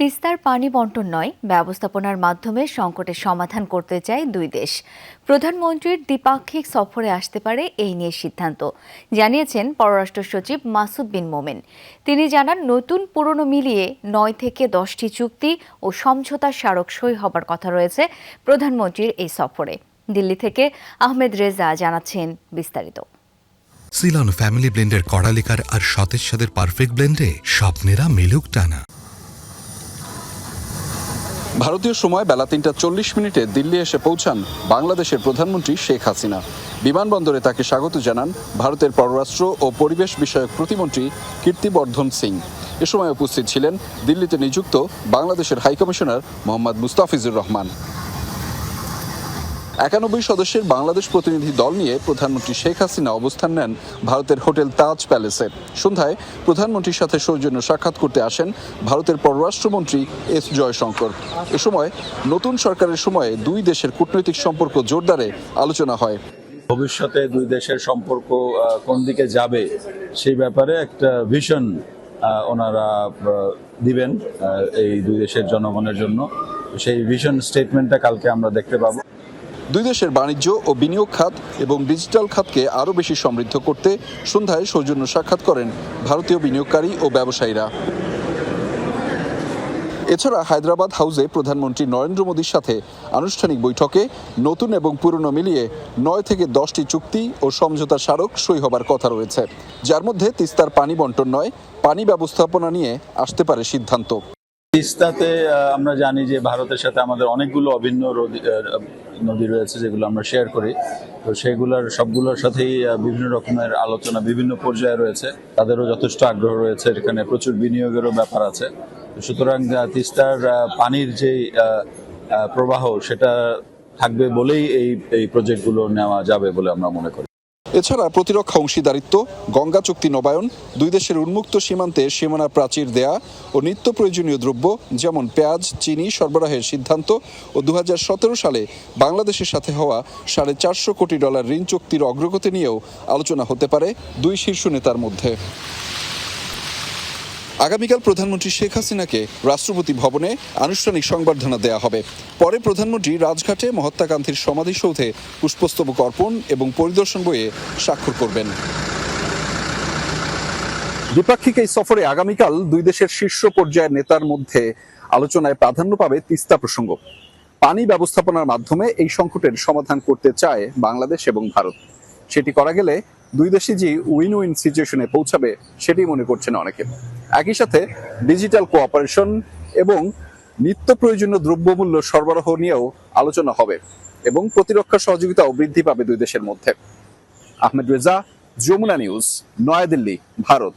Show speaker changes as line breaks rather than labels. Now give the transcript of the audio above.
তিস্তার পানি বন্টন নয়, ব্যবস্থাপনার মাধ্যমে সংকটের সমাধান করতে চায় দুই দেশ। প্রধানমন্ত্রীর দ্বিপাক্ষিক সফরে আসতে পারে এই নিয়ে সিদ্ধান্ত, জানিয়েছেন পররাষ্ট্র সচিব মাসুদ বিন মোমেন। তিনি জানান, নতুন পুরনো মিলিয়ে নয় থেকে দশটি চুক্তি ও সমঝোতার স্মারক সই হবার কথা রয়েছে প্রধানমন্ত্রীর এই সফরে। দিল্লি থেকে আহমেদ রেজা জানাচ্ছেন বিস্তারিত।
সিলন ফ্যামিলি ব্লেন্ডের কড়ালিকার আর সতেজ সাদের পারফেক্ট ব্লেন্ডে স্বপ্নেরা মেলুক টানা।
ভারতীয় সময় বেলা তিনটা চল্লিশ মিনিটে দিল্লি এসে পৌঁছান বাংলাদেশের প্রধানমন্ত্রী শেখ হাসিনা। বিমানবন্দরে তাকে স্বাগত জানান ভারতের পররাষ্ট্র ও পরিবেশ বিষয়ক প্রতিমন্ত্রী কীর্তিবর্ধন সিং। এ সময় উপস্থিত ছিলেন দিল্লিতে নিযুক্ত বাংলাদেশের হাইকমিশনার মোহাম্মদ মুস্তাফিজুর রহমান। একানব্বই সদস্যের বাংলাদেশ প্রতিনিধি দল নিয়ে প্রধানমন্ত্রী শেখ হাসিনা অবস্থান নেন ভারতের হোটেল তাজ প্যালেসে। সন্ধ্যায় প্রধানমন্ত্রীর সাথে সৌজন্য সাক্ষাৎ করতে আসেন ভারতের পররাষ্ট্রমন্ত্রী এস জয়শঙ্কর। এ সময় নতুন সরকারের সময়ে দুই দেশের কূটনৈতিক সম্পর্ক জোরদারে আলোচনা হয়।
ভবিষ্যতে দুই দেশের সম্পর্ক কোন দিকে যাবে সেই ব্যাপারে একটা ভিশন ওনারা দিবেন এই দুই দেশের জনগণের জন্য। সেই ভিশন, স্টেটমেন্টটা কালকে আমরা দেখতে পাবো।
দুই দেশের বাণিজ্য ও বিনিয়োগ খাত এবং ডিজিটাল খাতকে আরও বেশি সমৃদ্ধ করতে সন্ধ্যায় সৌজন্য সাক্ষাৎ করেন ভারতীয় বিনিয়োগকারী ও ব্যবসায়ীরা। এছাড়া হায়দ্রাবাদ হাউসে প্রধানমন্ত্রী নরেন্দ্র মোদীর সাথে আনুষ্ঠানিক বৈঠকে নতুন এবং পুরনো মিলিয়ে নয় থেকে দশটি চুক্তি ও সমঝোতা স্মারক সই হবার কথা রয়েছে, যার মধ্যে তিস্তার পানি বন্টন নয়, পানি ব্যবস্থাপনা নিয়ে আসতে পারে সিদ্ধান্ত।
তিস্তাতে আমরা জানি যে ভারতের সাথে আমাদের অনেকগুলো অভিন্ন নদী রয়েছে যেগুলো আমরা শেয়ার করি। তো সেগুলোর, সবগুলোর সাথেই বিভিন্ন রকমের আলোচনা, বিভিন্ন পর্যায়ে রয়েছে। তাদেরও যথেষ্ট আগ্রহ রয়েছে, এখানে প্রচুর বিনিয়োগেরও ব্যাপার আছে। সুতরাং তিস্তার পানির যে প্রবাহ, সেটা থাকবে বলেই এই এই প্রজেক্টগুলো নেওয়া যাবে বলে আমরা মনে করি।
এছাড়া প্রতিরক্ষা অংশীদারিত্ব, গঙ্গা চুক্তি নবায়ন, দুই দেশের উন্মুক্ত সীমান্তে সীমানা প্রাচীর দেয়া ও নিত্য প্রয়োজনীয় দ্রব্য যেমন পেঁয়াজ, চিনি সরবরাহের সিদ্ধান্ত ও দু হাজার সতেরো সালে বাংলাদেশের সাথে হওয়া সাড়ে চারশো কোটি ডলার ঋণ চুক্তির অগ্রগতি নিয়েও আলোচনা হতে পারে দুই শীর্ষ নেতার মধ্যে। আগামীকাল প্রধানমন্ত্রী শেখ হাসিনাকে রাষ্ট্রপতি ভবনে আনুষ্ঠানিক সংবর্ধনা দেয়া হবে। পরে প্রধানমন্ত্রী রাজঘাটে মহাত্মা গান্ধীর সমাধিসৌধে পুষ্পস্তবক অর্পণ এবং পরিদর্শন বইয়ে স্বাক্ষর করবেন। দ্বিপাক্ষিক এই সফরে আগামীকাল দুই দেশের শীর্ষ পর্যায়ের নেতার মধ্যে আলোচনায় প্রাধান্য পাবে তিস্তা প্রসঙ্গ। পানি ব্যবস্থাপনার মাধ্যমে এই সংকটের সমাধান করতে চায় বাংলাদেশ এবং ভারত। সেটি করা গেলে দুই দেশই যে উইন উইন সিচুয়েশনে পৌঁছাবে, সেটি মনে করছেন অনেকে। একই সাথে ডিজিটাল কোঅপারেশন এবং নিত্য প্রয়োজনীয় দ্রব্যমূল্য সরবরাহ নিয়েও আলোচনা হবে এবং প্রতিরক্ষা সহযোগিতাও বৃদ্ধি পাবে দুই দেশের মধ্যে। আহমেদ রেজা, যমুনা নিউজ, নয়াদিল্লি, ভারত।